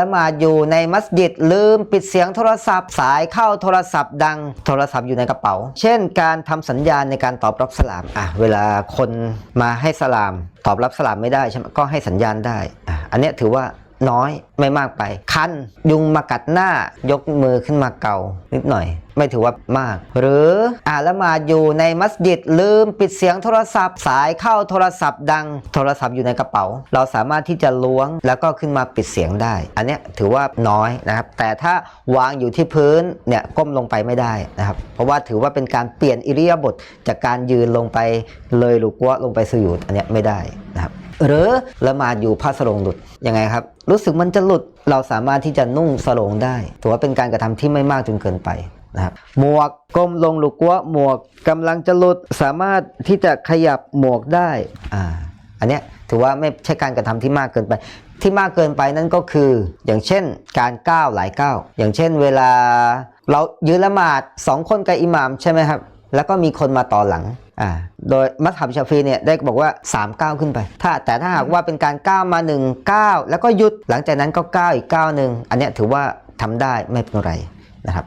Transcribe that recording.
ละหมาอยู่ในมัสยิดลืมปิดเสียงโทรศัพท์ สายเข้าโทรศัพท์ดังโทรศัพท์อยู่ในกระเป๋า เช่น การทำสัญญาณในการตอบรับสลามอะเวลาคนมาให้สลาม ตอบรับสลามไม่ได้ใช่ไหมก็ให้สัญญาณได้อะอันเนี้ยถือว่า น้อยไม่มากไป คันยุงมากัดหน้ายกมือขึ้นมาเกานิดหน่อย ไม่ถือว่ามาก หรืออ่าละหมาอยู่ในมัสยิดลืมปิดเสียงโทรศัพท์ สายเข้าโทรศัพท์ดังโทรศัพท์อยู่ในกระเป๋า เราสามารถที่จะล้วงแล้วก็ขึ้นมาปิดเสียงได้ อันนี้ถือว่าน้อยนะครับ แต่ถ้าวางอยู่ที่พื้นเนี่ยก้มลงไปไม่ได้นะครับ เพราะว่าถือว่าเป็นการเปลี่ยนอิริยาบถจากการยืนลงไปเลยลุกัวลงไปสุญูดอันนี้ไม่ได้ หรือละหมาดอยู่ผ้าสรงหลุดยังไงครับ รู้สึกมันจะหลุดเราสามารถที่จะนุ่งสรงได้ ถือว่าเป็นการกระทำที่ไม่มากจนเกินไปนะครับหมวกก้มลงลูกัวหมวกกำลังจะหลุดสามารถที่จะขยับหมวกได้อ่าอันเนี้ยถือว่าไม่ใช่การกระทำที่มากเกินไป ที่มากเกินไปนั่นก็คือ อย่างเช่นการก้าวหลายก้าวอย่างเช่น เวลาเรายืนละหมาดสองคนกับอิหมามใช่ไหมครับ แล้วก็มีคนมาต่อหลังอ่าโดยมัธยับชาฟีเนี่ยได้บอกว่า3ก้าวขึ้นไป ถ้าแต่ถ้าหากว่าเป็นการก้าวมา1ก้าวแล้วก็หยุดหลังจากนั้นก็ก้าวอีกก้าวหนึ่งอันนี้ถือว่าทำได้ไม่เป็นไรนะครับ